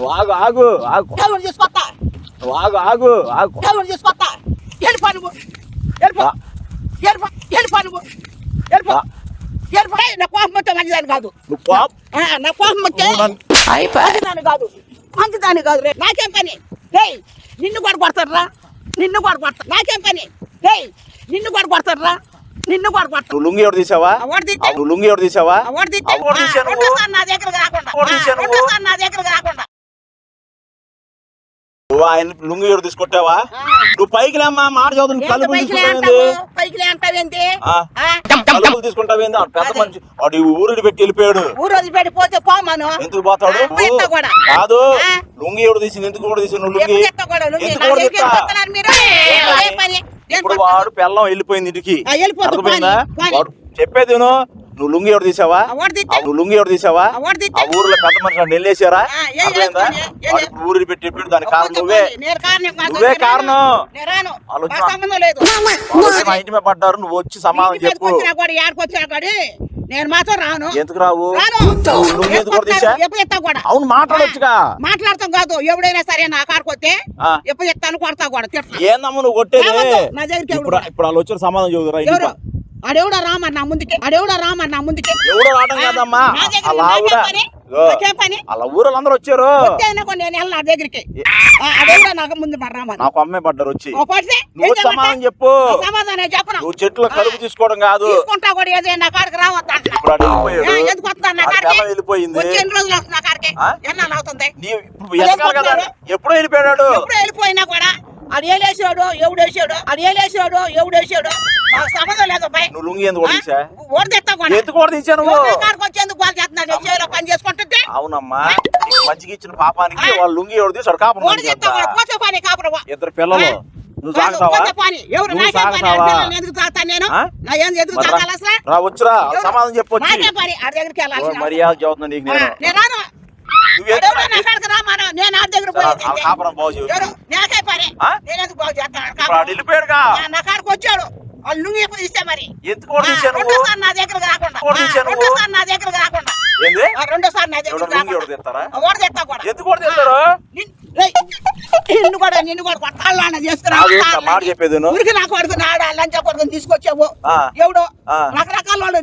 ఆగు ఆగు ఆగు. దేవుడు తీసుకొస్తా? ఆగు ఆగు ఆగు. దేవుడు తీసుకొస్తా? వెళ్ళిపో నువ్వు వెళ్ళిపో. వెళ్ళిపో వెళ్ళిపో నువ్వు వెళ్ళిపో. వెళ్ళిపో నా కోపం వస్తే మంచిదాన్ని కాదు. నా కోపం నన్ను- మంచిదాన్ని కాదు. మంచిదాన్ని కాదు రే. నాకేం పని? రేయ్ నిన్ను కూడా కొడతారా నిన్ను కూడా కొడతా. నాకేం పని? రేయ్ నిన్ను కూడా కొడతారా నిన్ను కూడా కొడతా. నువ్వు లుంగి ఎవరు తీసావా? లుంగి ఎవరు తీసావా? నా దగ్గరకు రాకుండా. నా దగ్గరకు రాకుండా. నువ్వు ఆయన లుంగి ఎవరు తీసుకొట్టావా. నువ్వు పైకి లేమ్మా మాట చదువు ఏంటి కలుపులు పైకిలే తీసుకుంటావేంది పెద్ద. మనిషి. వాడు ఈ ఊరిని పెట్టి వెళ్ళిపోయాడు. ఊరు వదిలిపెట్టి పోతే పోమాను ఎందుకు పోతాడు. కాదు. లుంగి ఎవరు తీసింది ఎందుకు కూడా తీసింది నువ్వు లుంగి? ఎందుకు కూడా ఇప్పుడు? వాడు పెళ్ళం వెళ్ళిపోయింది ఇంటికి. వాడు చెప్పేది. నువ్వు లుంగి ఎవరు తీసావా? నువ్వు లుంగి ఎవరు తీసావా? ఆ ఊర్లో పెద్ద మనిషి నన్ను వెళ్ళేసారా ఆ, ఏం అర్థమైందా? చేసుకొని, ఏం వాడు చే- ఇప్పుడు ఊరిని పెట్టి వెళ్ళిపోయాడు దానికి కారణం నువ్వే. నువ్వే. కారణం. మా ఇంటి మీద పడ్డారు నువ్వు వచ్చి సమాధానం చెప్పు. నేను మాత్రం రాను. ఎందుకు రావు? అవును మాట్లాడొచ్చుగా. మాట్లాడతాం కాదు. ఎవడైనా సరే నా కాడికి వస్తే. ఎప్పుడు ఎత్తాను కొడతా కూడా ఏందమ్మ నువ్వు కొట్టేది? నా దగ్గరికి ఇప్పుడు వాళ్ళు వచ్చిన సమాధానం ఎవరు? అడెవడో రామా నా ముందుకే అడెవడో రామా నా ముందుకే. ఎవడో రావడం కాదమ్మా. అలా ఆవిడ పని? అలా వచ్చారు. నేను వెళ్ళను నా దగ్గరికి. అడెవడో నాకు ముందు మరి రామా నాకు అమ్మాయి పడ్డారు వచ్చి. నువ్వు సమాధానం? చెప్పు. ఆ సమాధానం చెప్పను. నువ్వు చెట్లు కలుపు తీసుకోవడం కాదు. తీసుకుంటా కూడా ఏదైనా నా కాడికి రావద్దు ఎందుకు నా కాడికి? వెళ్ళిపోయింది. ఎన్ని రోజులు అవుతుంది నా కాడికి? ఎన్నాళ్ళు అవుతుంది? ఎప్పుడో వెళ్ళిపోయాడు? ఎప్పుడు వెళ్ళిపోయినా కూడా అది ఏలేసాడు ఎవడు వేసాడు అది ఏలేసాడు ఎవడు వేసాడు మాకు సంబంధం లేదు అబ్బాయి నువ్వు లుంగి ఎందుకు తీసా ఓడి తెస్తా కూడా ఎందుకు కూడా తీసా నువ్వు? వచ్చేందుకు వాళ్ళు చేస్తున్నాడు నేను చేలో పని చేసుకుంటుంటే? అవునమ్మా. మజ్జిగ ఇచ్చిన పాపానికి వాళ్ళు లుంగి ఎవరు తీసాడు? కాపురం కాపురవా ఇద్దరు పిల్లలు. నువ్వు సాగుతావా? వచ్చురా? సమాధానం చెప్పొచ్చి. మర్యాద చదువుతున్నా నీకు నేను? వెళ్ళిపోయాడుగా. నా కాడికి వచ్చాడు. వాళ్ళు నువ్వు ఎప్పుడు ఇస్తే మరి. ఎందుకు కూడా తీసా ఆ, నువ్వు? రెండోసారి నా దగ్గరకు రాకుండా? రెండోసారి నా దగ్గరకు రెండోసారి నా దగ్గరకు ఓడి తెస్తా కూడా. ఎందుకు తెస్తారు? నిన్ను కూడా నిన్ను చెప్పేది విను. ఊరికి నా కొడుకు నాడు లంచ కొడుకుని తీసుకొచ్చావు. ఎవడు. రకరకాల వాళ్ళు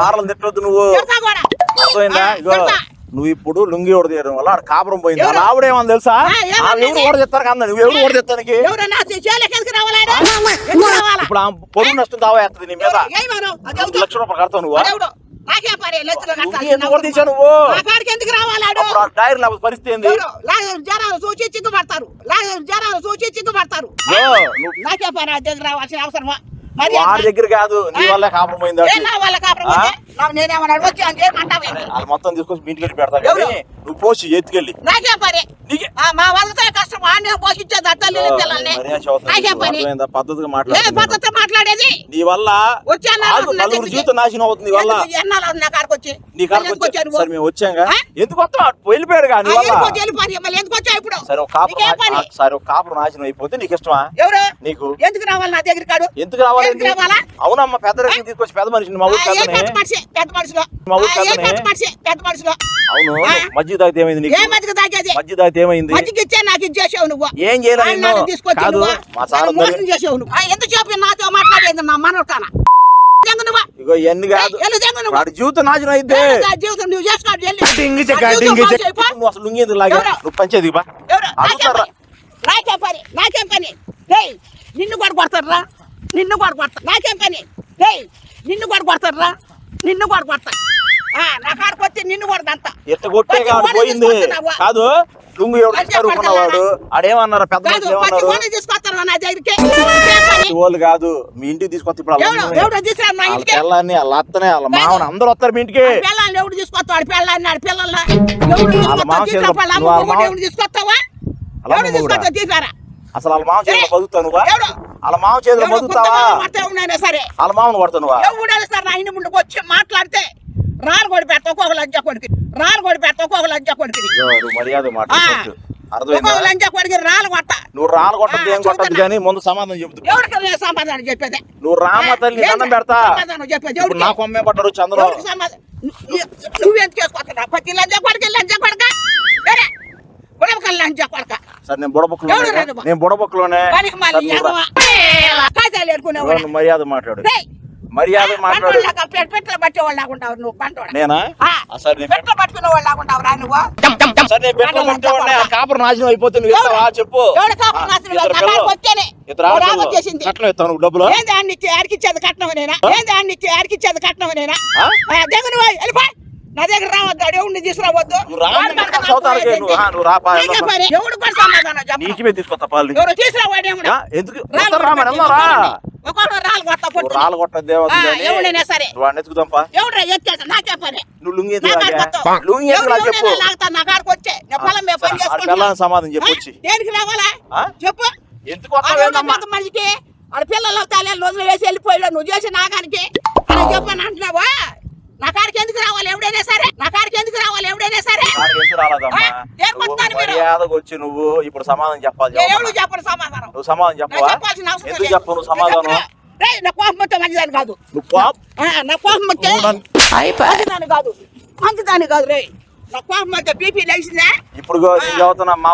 సార్లు తిట్టొద్దు నువ్వు. కూడా. నువ్వు ఇప్పుడు లుంగి ఓడి తీయడం వల్ల ఆడ కాపురం పోయింది? అలా ఆవిడేమని తెలుసా? ఎవరు ఓడి తెస్తారు కన్నా నువ్వు? ఎవరు ఓడి రావాలా ఇప్పుడు ఆ పొరుగు నష్టం దావా వేస్తుంది నీ మీద? లక్షల రూపాయలు కడతావు నువ్వు జనాలు చూచి చిక్కుపడతారు జనాలు నాకే పని అది దగ్గర రావాల్సిన అవసరమా? వాడి దగ్గర కాదు నీ వల్ల కాపురం పోయింది వాళ్ళ మొత్తం తీసుకొచ్చి మీ ఇంటికి? కానీ నువ్వు పోసి ఎత్తుకెళ్ళి. నాకే ఆ, మా వాళ్ళతో కష్టం ఆడనే పోషించేది పిల్లల్ని. నాకే పని? అర్థమైందా? పద్ధతిగా పద్ధతి మాట్లాడేది? నీ వల్ల వచ్చి నలుగురు. జీవితం నాశనం అవుతుంది వల్ల. ఎన్నాళ్ళు నా కాడికి వచ్చి? నీ కాడికి వచ్చా? సరే మేము వచ్చాంగా? ఆ? ఎందుకు వస్తావు? వెళ్ళిపోయాడు నీ ఆ, వల్ల. ఎందుకు వచ్చావు ఇప్పుడు? సరే ఒక కాపురం సరే ఒక కాపురం నాశనం అయిపోతే నీకు ఇష్టమా? ఎవరు? నీకు? ఎందుకు రావాలి నా దగ్గర కాడు ఎందుకు రావాలి ఎందుకు రావాలా? అవునమ్మా పెద్ద రెడ్డిని తీసుకొచ్చి పెద్ద మనిషిని మా ఊరు పెద్ద మనిషి పెద్ద మనిషిలో? మా ఊరు ఆ, ఏ పెద్దనే. పెద్ద మనిషి పెద్ద మనిషిలో? అవును? మజ్జిగ తాగితే ఏమైంది నీకు? మజ్జిగ తాగితే ఏమైంది? ఇచ్చే నాకు ఇచ్చేసావు నువ్వు. ఏం చేయలే ఆయన నిన్ను? నాకు తీసుకొచ్చి కాదు నువ్వు. మా సార్ నన్ను మోసం చేసావు నువ్వు. ఎందుకు చెప్పి నాతో మాట్లాడేది నా ఇగో ఇవన్నీ కాదు. వాడి జీవితం నాశనం అయితే జీవితం నువ్వు. నువ్వు అసలు లాగా? నువ్వు పంచేది బా? నాకేం? పని? నాకేం పని? రేయ్ నిన్ను కూడా కొడతారా నిన్ను కూడా కొడతా. నాకేం పని? రేయ్ నిన్ను కూడా కొడతారా నిన్ను కూడా కొడతా. ఆ, నా కాడికి వచ్చి నిన్ను కొడదంతా ఎట్ట కొట్టే కాదు పోయింది? కాదు లుంగి ఎవరు పచ్చి ఇస్తారు కొన్నవాడు? ఆడేమన్నారు? పెద్ద ఏమన్నారు? వాళ్ళు కాదు. మీ ఇంటికి తీసుకొస్తే ఇప్పుడు వాళ్ళ వాళ్ళ అత్తనే వాళ్ళ మామని అందరూ వస్తారు మీ ఇంటికి. ఎవడు తీసుకొస్తాడు? పిల్లల్ని తీసుకొస్తావు? తీసారా అసలు వాళ్ళ మామ చేతిలో ఎవడు? వాళ్ళ మామ చేతిలో బతుకుతావా వాళ్ళ మామను కొడతావు నువ్వా? ఎవడైనా సార్ నా ఇంటి ముందుకు వచ్చి మాట్లాడితే రాళ్ళు కొడి పెడతా ఒక్కొక్క లంచా కొడుకు రాళ్ళు కొడి పెడతా ఒక్కొక్క లంచా కొడుకు మర్యాద ఒక్కొక్క లంచా కొడుకు రాళ్ళు కొట్ట నువ్వు రాళ్ళు కొట్టద్దు ఆ, ఏం చూస్తున్నా. కానీ ముందు సమాధానం చెబుతు ఎవరికి సమాధానం చెప్పేది నువ్వు రామ తల్లి? దండం పెడతా చెప్పేది? నాకు అమ్మే పడ్డారు నువ్వెందుకు లంచా కొడుకు లంచా కొడుక వేరే లంచ కొడక సరే నేను బుడబొక్కలోనే బుడబొక్కలోనే మర్యాద మాట్లాడు మర్యాద మాట్లాడు. పంటోళ్ళగా పెట్టలు పట్టేవాళ్ళు లాగుంటావు నువ్వు పంటోడ నేనా? ఆ, సరే పట్టుకునే లాగుంటావు రా నువ్వు. సరే ఆ కాపురం నాశనం అయిపోతే నువ్వు ఇస్తావా? చెప్పు. కాపురం నాశనం వచ్చేనే. కట్నం డబ్బులు? ఏంది అన్నికి ఆడికిచ్చేది కట్నం నేనా? ఏంది అన్నికి ఆడికిచ్చేది కట్నం నేనా? ఆ? దగ్గర వెళ్ళిపో నా దగ్గర రావద్దు ఆడు ఎవరిని తీసుకురావద్దు? ఎవడు కూడా సమాధానం చెప్పు. తీసుకొస్తా పాలు ఎవరు తీసుకురావాడు ఎందుకు? రాళ్ళు ఎవడైనా సరే. నువ్వు వాడిని ఎత్తుకుదాంపా. ఎవడురా ఎత్తాడు? నాకే పని. నువ్వు లుంగి. లుంగి చెప్పు. నా కాడికి వచ్చే. పొలం పని సమాధానం చెప్పు ఆ? వచ్చి. దేనికి రావాలా? చెప్పు. ఎందుకు మనిషికి ఆడ పిల్లలు తల్లి రోజులు వేసి వెళ్ళిపోయాడు నువ్వు చేసి నాగానికి. అని చెప్పని అంటున్నావా? నా కాడికి ఎందుకు రావాలి? ఎవడైనా సరే? నా కాడికి ఎందుకు రావాలి? ఎవడైనా సరే? నాకు ఎందుకు రాలేదమ్మా? ఆ? దేనికి నువ్వు వస్తారు మీరు? మర్యాదగా వచ్చి నువ్వు ఇప్పుడు సమాధానం చెప్పాలి. ఎవరు చెప్పను సమాధానం? నువ్వు సమాధానం చెప్పవా? ఎందుకు. చెప్పు నువ్వు సమాధానం? నా కోపం వస్తే మంచిదాని కాదు. నా కోపం వస్తే మంచిదాని కాదు. మంచిదాని కాదు రే ఇప్పుడు నేను చదువుతున్నా మా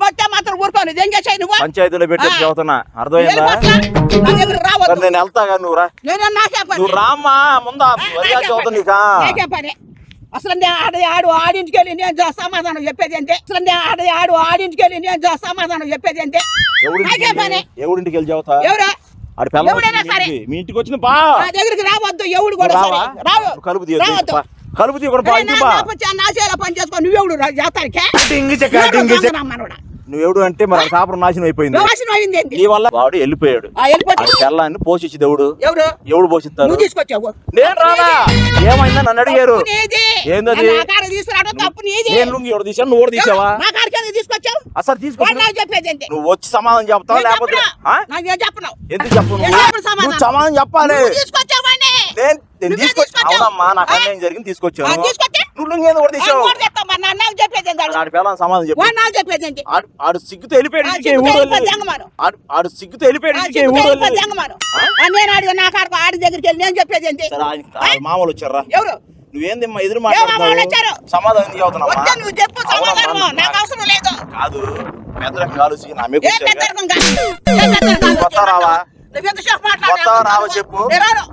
మొత్తం మాత్రం ఊరుకోను. ఇదేం చేసాయి నువ్వు? పంచాయతీలో పెట్టి ఆ. చదువుతున్నా. అర్థమైందా? నేను వెళ్తాగా నువ్వు రా. నేను నాకే పని నువ్వు రామ్మా ముందా. మర్యాద చదువుతా నీకా? నాకే పని అసలు ఆడ ఆడు ఆడింటికి వెళ్ళి నేను సమాధానం చెప్పేది అంతే అసలు నేను ఆడ ఆడు ఆడింటికి వెళ్ళి నేను జా- సమాధానం చెప్పేది అంతే వెళ్ళి చదువుతా? ఎవరు? ఆడి పిల్లలు. మీ ఇంటికి వచ్చిన బా నా దగ్గరికి రావద్దు ఎవడు కూడా కలుపు రావద్దు. బా. కలుపు తీయకుండా బా ఇంటికి బా. పని చేసుకో నువ్వెవడు జాతానికే డింగి చెక్క, ఎవడు డింగి చెక్క. ఎవడు అంటే మరి ఆ కాపురం నాశనం అయిపోయింది. నాశనం అయింది ఏంటి? నీ వల్ల వాడు వెళ్ళిపోయాడు. ఆ, వెళ్ళిపోతే ఆ పిల్లాన్ని పోషించి దేవుడు ఎవరు ఎవడు పోషిస్తారు? నువ్వు తీసుకొచ్చావు. నేను రానా? ఏమైందా నన్ను అడిగారు? నీది. ఏందది? నా కాడ తీసుకురావడం తప్పు నీది. నేను లుంగి ఎవడు తీసాను నువ్వు ఎవడు తీసావా నా కాడికి తీసుకొచ్చావు? అసలు వాడు తీసుకొచ్చి నాకు చెప్పేది ఏంటి? నువ్వు వచ్చి సమాధానం చెప్తావా లేకపోతే. ఆ? నాకు చెప్పను? ఎందుకు చెప్పు నువ్వు సమాధానం. నువ్వు సమాధానం? చెప్పాలి. నువ్వు తీసుకొచ్చావాడిని నేను నేను తీసుకొచ్చి. అవునమ్మా నాకు? అన్యాయం జరిగింది తీసుకొచ్చాను. నువ్వు ఎందుకు ఎవడు తీసావు? ఆడి సమాధానం చెప్పు. ఆడు- ఆడు సిగ్గుతో వెళ్ళిపోయాడు. ఆడు- ఆడు సిగ్గుతో వెళ్ళిపోయాడు నేను అడిగా నా కాడికి ఆడి దగ్గరికి వెళ్ళి నేను చెప్పేది ఏంటి? మామూలు వచ్చారా? ఎవరు? నువ్వేందమ్మా ఎదురు? మాట్లాడుతున్నావు? సమాధానం అవుతున్నావా నువ్వు చెప్పు సమాధానం నాకు అవసరం లేదు. కాదు పెద్దలకు కాలుసి నా. వస్తావా? రావా? రావా చెప్పు.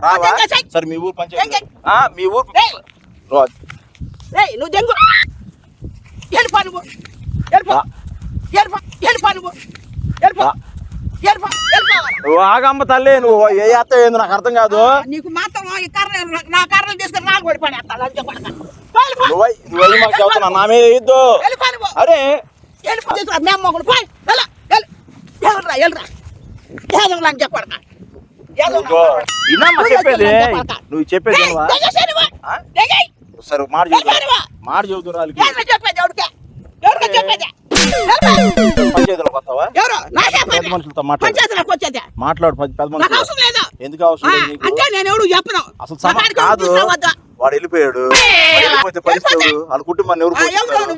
రావా? సరే మీ ఊరు పంచాయతీ మీ ఊరు ఏయ్, నువ్వు దెంగు ఆగమ్మ తల్లి నువ్వు ఏ అత్త ఏంది నాకు అర్థం కాదు. నీకు మాత్రం నా కర్రలు తీసుకుని నాకు పడిపోయి నువ్వు మాకు చెబుతున్నా నా మీద ఇద్దు అరే! వెళ్ళిపో తీసుకురా మేము మొగుడు పోయి వెళ్ళ వెళ్ళ. వెళ్ళరా వెళ్ళరా ఏదో అని చెప్పడక ఇదిగో, ఇన్నమ్మా చెప్పేది నువ్వు చెప్పేది? సరే మాట చెబుతున్నా? మాట చెబుతున్నా మాట్లాడు పెద్ద మనుషులు ఎందుకు అవసరం అసలు కాదు. వాడు వెళ్ళిపోయాడు? వాళ్ళ కుటుంబాన్ని ఎవరు పోషిస్తాను?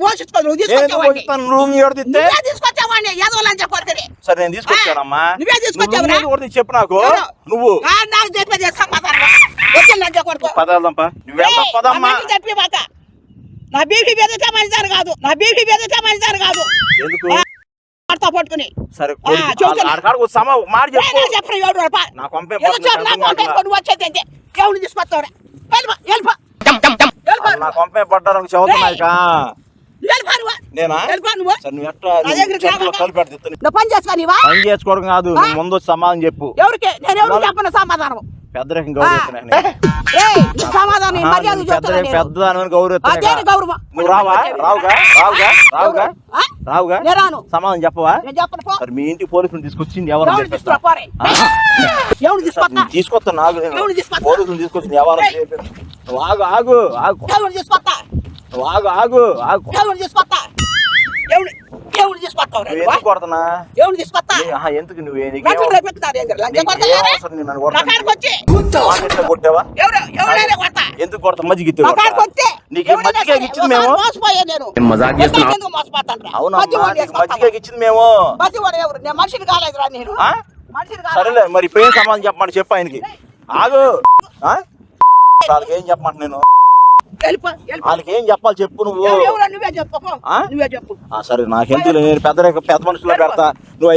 నువ్వు లంచ కొడుకుని సరే నేను తీసుకొచ్చానమ్మా. నువ్వే ఎవరు చెప్పు నాకు? నువ్వు. నాకు చెప్పేది పదాలమ్మా నువ్వు పదమ్మా. చెప్పి మాట. నా బీపీ బెదిరితే మంచిదారు కాదు. నా బీపీ బెదిరితే మంచిదారు కాదు. ఎందుకు? వాడితో పట్టుకుని. సరే మాట చెప్పు. వాడు? పా. నా కొంపే నాకు వచ్చేది అంతే ఎవరిని తీసుకొస్తావురా? వెళ్ళిపో వెళ్ళిపో. నా కొంపే పడ్డానికి చదువుతున్నాయిక పని చేసుకోవడం కాదు ముందు సమాధానం చెప్పు. ఎవరికి? నేను ఎవరు చెప్పను సమాధానం? పెద్ద రకం ఆ. గౌరవిస్తున్నాను సమాధానం ఈ మర్యాద పెద్ద చెప్తున్నా నేను. పెద్ద దాని అదేని గౌరవిస్తున్నా గౌరవం? నువ్వు రావా? రావుగా? రావుగా? రావుగా? రావుగా? రాను. సమాధానం చెప్పవా? మరి మీ ఇంటికి పోలీసులు తీసుకొచ్చింది ఎవరు తీసుకొస్తా? నాకు? పోలీసులు తీసుకొచ్చింది ఎవరు ఆగు ఆగు ఆగు. ఆగు ఆగు ఆగు. ఎవరు తీసుకొస్తా? ఎవరు ఎవరు తీసుకొస్తావు ఎందుకు కొడుతున్నా? ఎవరు తీసుకొస్తా? ఎందుకు నువ్వు కొట్టావా? ఎవరైనా ఎందుకు కొడతా మజ్జిగ నీకు ఎవరైనా ఇచ్చింది మేము? మజాక్? మజ్జిగ ఇచ్చింది మేము? మధ్య వాడు ఎవరు? నేను మనిషిని కాలేదురా నేను. ఆ? మనిషిని సరేలే మరి ఇప్పుడు ఏం సమాధానం చెప్పమని చెప్పు ఆయనకి. ఆగు. ఆ? వాళ్ళకి ఏం చెప్పమంట నేను? వాళ్ళకి ఏం చెప్పాలి చెప్పు నువ్వు. నువ్వే చెప్పు. సరే నాకెందుకు పెద్ద పెద్ద మనుషులో పెడతా. నువ్వు